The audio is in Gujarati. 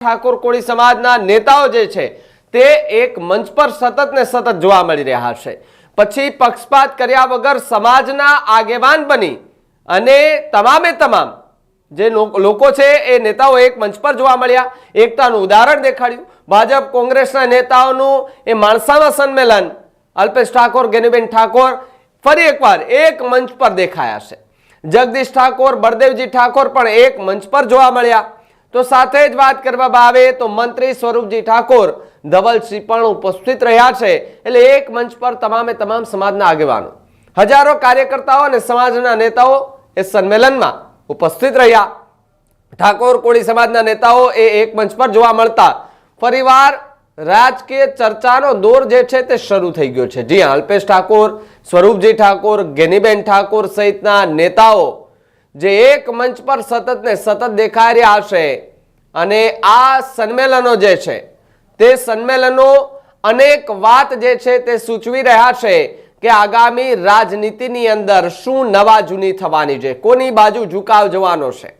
ઠાકોર કોળી સમાજના નેતાઓ જે છે, તે એક મંચ પર સતત ને સતત જોવા મળી રહ્યા છે. પછી પક્ષપાત કર્યા વગર સમાજના આગેવાન બની અને તમામે તમામ જે લોકો છે, એ નેતાઓ એક મંચ પર જોવા મળ્યા. એકતાનું ઉદાહરણ દેખાડ્યું. ભાજપ કોંગ્રેસના નેતાઓનું એ માણસામાં સંમેલન. અલ્પેશ ઠાકોર, ગેનુબેન ઠાકોર ફરી એકવાર એક મંચ પર દેખાયા છે. જગદીશ ઠાકોર, બળદેવજી ઠાકોર પણ એક મંચ પર જોવા મળ્યા. તો સાથે જ વાત કરવામાં આવે તો મંત્રી સ્વરૂપજી ઠાકોર ધવલસિંહ પણ ઉપસ્થિત રહ્યા છે. એટલે એક મંચ પર તમામે તમામ સમાજના આગેવાનો, હજારો કાર્યકર્તાઓ અને સમાજના નેતાઓ એ સંમેલનમાં ઉપસ્થિત રહ્યા. ઠાકોર કોળી સમાજના નેતાઓ એ એક મંચ પર જોવા મળતા, ફરીવાર રાજકીય ચર્ચાનો દોર જે છે તે શરૂ થઈ ગયો છે. જી અલ્પેશ ઠાકોર, સ્વરૂપજી ઠાકોર, ગેનીબેન ઠાકોર સહિતના નેતાઓ જે એક મંચ પર સતત ને સતત દેખાઈ રહ્યા છે અને આ સંમેલનો જે છે, તે સંમેલનો અનેક વાત જે છે તે સૂચવી રહ્યા છે કે આગામી રાજનીતિની અંદર શું નવા જૂની થવાની છે, કોની બાજુ ઝુકાવ જવાનો છે.